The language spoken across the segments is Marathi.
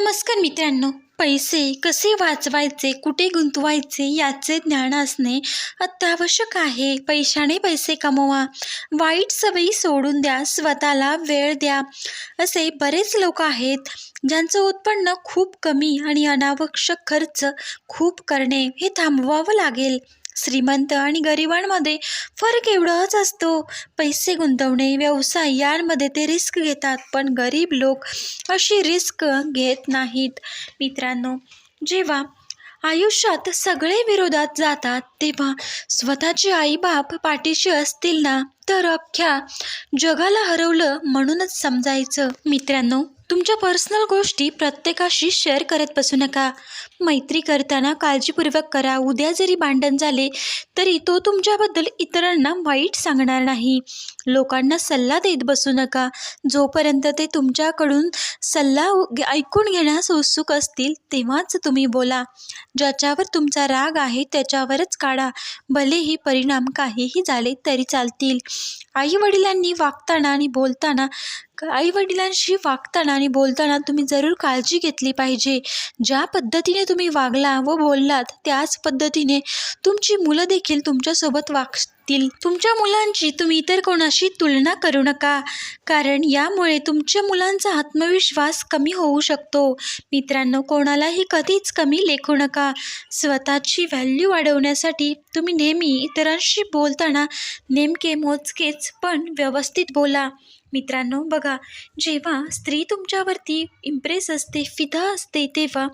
नमस्कार मित्रांनो. पैसे कसे वाचवायचे कुठे गुंतवायचे याचे ज्ञान असणे अत्यावश्यक आहे. पैशाने पैसे कमवा. वाईट सवयी सोडून द्या स्वतःला वेळ द्या. असे बरेच लोक आहेत ज्यांचं उत्पन्न खूप कमी आणि अनावश्यक खर्च खूप करणे हे थांबवावं लागेल. श्रीमंत आणि गरिबांमध्ये फरक एवढाच असतो. पैसे गुंतवणे व्यवसाय यांमध्ये ते रिस्क घेतात पण गरीब लोक अशी रिस्क घेत नाहीत. मित्रांनो जेव्हा आयुष्यात सगळे विरोधात जातात तेव्हा स्वतःचे आईबाप पाठीशी असतील ना तर अख्ख्या जगाला हरवलं म्हणूनच समजायचं. मित्रांनो तुमच्या पर्सनल गोष्टी प्रत्येकाशी शेअर करत बसू नका. मैत्री करताना काळजीपूर्वक करा. उद्या जरी भांडण झाले तरी तो तुमच्याबद्दल इतरांना वाईट सांगणार नाही. लोकांना सल्ला देत बसू नका. जोपर्यंत ते तुमच्याकडून सल्ला ऐकून घेण्यास उत्सुक असतील तेव्हाच तुम्ही बोला. ज्याच्यावर तुमचा राग आहे त्याच्यावरच काढा. भलेही परिणाम काहीही झाले तरी चालतील. आईवडिलांनी वागताना आणि बोलताना आई वडिलांशी वागताना आणि बोलताना तुम्ही जरूर काळजी घेतली पाहिजे. ज्या पद्धतीने तुम्ही वागला व बोललात त्याच पद्धतीने तुमची मुलं देखील तुमच्यासोबत वाग वागतील तुमच्या मुलांची तुम्ही इतर कोणाशी तुलना करू नका. कारण यामुळे तुमच्या मुलांचा आत्मविश्वास कमी होऊ शकतो. मित्रांनो कोणालाही कधीच कमी लेखू नका. स्वतःची व्हॅल्यू वाढवण्यासाठी तुम्ही नेहमी इतरांशी बोलताना नेमके मोजकेच पण व्यवस्थित बोला. मित्रांनो बघा जेव्हा स्त्री तुमच्यावरती इम्प्रेस असते फिदा असते तेव्हा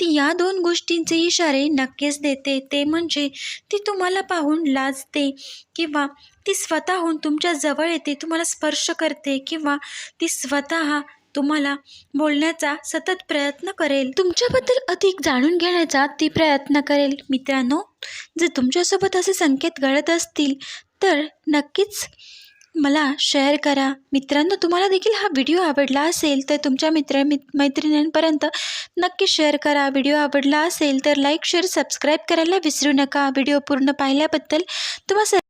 ती या दोन गोष्टींचे इशारे नक्कीच देते. ते म्हणजे ती तुम्हाला पाहून लाजते. किंवा ती स्वतःहून तुमच्या जवळ येते तुम्हाला स्पर्श करते किंवा ती स्वतः तुम्हाला बोलण्याचा सतत प्रयत्न करेल. तुमच्याबद्दल अधिक जाणून घेण्याचा ती प्रयत्न करेल. मित्रांनो जर तुमच्यासोबत असे संकेत घडत असतील तर नक्कीच मला शेअर करा. मित्रांनो तुम्हाला देखील हा व्हिडिओ आवडला असेल तर तुमच्या मित्र मित मैत्रिणींपर्यंत नक्की शेअर करा. व्हिडिओ आवडला असेल तर लाईक शेअर सबस्क्राईब करायला विसरू नका. व्हिडिओ पूर्ण पाहिल्याबद्दल तुम्हा सर्व